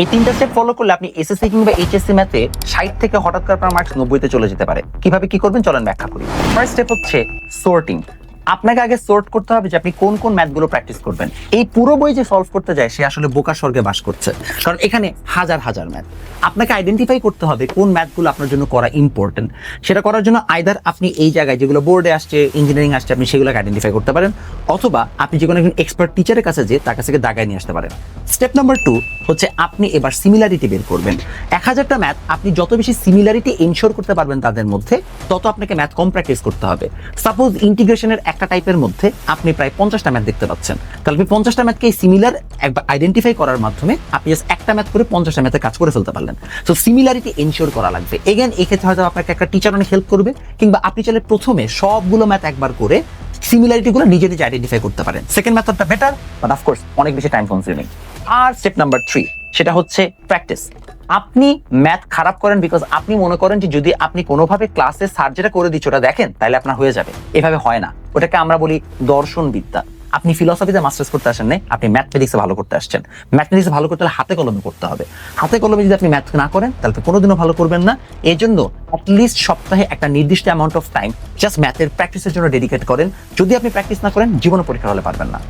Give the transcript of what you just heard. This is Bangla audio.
এই তিনটা স্টেপ ফলো করলে আপনি এসএসসি কিংবা এইচএসসি ম্যাথে ষাট থেকে হঠাৎ করে আপনার মার্কস নব্বইতে চলে যেতে পারে। কীভাবে কি করবেন? চলেন ব্যাখ্যা করি। ফার্স্ট স্টেপ হচ্ছে সোর্টিং আপনাকে আগে সোর্ট করতে হবে যে আপনি কোন কোন ম্যাথগুলো প্র্যাকটিস করবেন। এই পুরো বই যে সলভ করতে যায়, সে আসলে বোকা স্বর্গে বাস করছে। কারণ এখানে হাজার হাজার ম্যাথ আপনাকে আইডেন্টিফাই করতে হবে কোন ম্যাথগুলো আপনার জন্য করা ইম্পর্টেন্ট সেটা করার জন্য আইদার আপনি এই জায়গায় যেগুলো বোর্ডে আসছে ইঞ্জিনিয়ারিং আসছে, আপনি সেগুলোকে আইডেন্টিফাই করতে পারেন। অথবা আপনি যে কোনো একজন এক্সপার্ট টিচারের কাছে যে তার কাছ দাগায় নিয়ে আসতে পারেন। স্টেপ নাম্বার টু হচ্ছে আপনি এবার সিমিলারিটি বের করবেন। এক হাজারটা ম্যাথ আপনি যত বেশি সিমিলারিটি এনশোর করতে পারবেন তাদের মধ্যে, তত আপনাকে ম্যাথ কম প্র্যাকটিস করতে হবে। সাপোজ ইন্টিগ্রেশনের একটা টাইপের মধ্যে আপনি প্রায় পঞ্চাশটা ম্যাথ দেখতে পাচ্ছেন। তাহলে আপনি পঞ্চাশটা ম্যাথকে সিমিলার একবার আইডেন্টিফাই করার মাধ্যমে আপনি একটা ম্যাথ করে পঞ্চাশটা ম্যাথে কাজ করে ফেলতে পারলেন। সো সিমিলারিটি এনশোর করা লাগবে। এগেন এক্ষেত্রে হয়তো আপনাকে একটা টিচার অনেক হেল্প করবে, কিংবা আপনি চাইলে প্রথমে সবগুলো ম্যাথ একবার করে সিমিলারিটিগুলো নিজে নিজে আইডেন্টিফাই করতে পারেন। সেকেন্ড মেথডটা বেটার বাট অফকোর্স অনেক বেশি টাইম কনজিউমিং আর স্টেপ নাম্বার থ্রি সেটা হচ্ছে প্র্যাকটিস আপনি ম্যাথ খারাপ করেন বিকজ আপনি মনে করেন যে যদি আপনি কোনোভাবে ক্লাসে স্যার যেটা করে দিচ্ছে ওটা দেখেন, তাহলে আপনার হয়ে যাবে। এভাবে হয় না। ওটাকে আমরা বলি দর্শন বিদ্যা আপনি ফিলসফিতে মাস্টার্স করতে আসেন নাই, আপনি ম্যাথমেটিক্সে ভালো করতে আসছেন। ম্যাথমেটিক্সে ভালো করতে হলে হাতে কলমে করতে হবে। হাতে কলমে যদি আপনি ম্যাথ না করেন, তাহলে তো কোনোদিনও ভালো করবেন না। এই জন্য অ্যাটলিস্ট সপ্তাহে একটা নির্দিষ্ট অ্যামাউন্ট অফ টাইম জাস্ট ম্যাথের প্র্যাকটিসের জন্য ডেডিকেট করেন। যদি আপনি প্র্যাকটিস না করেন, জীবনে পরীক্ষা হলে পারবেন না।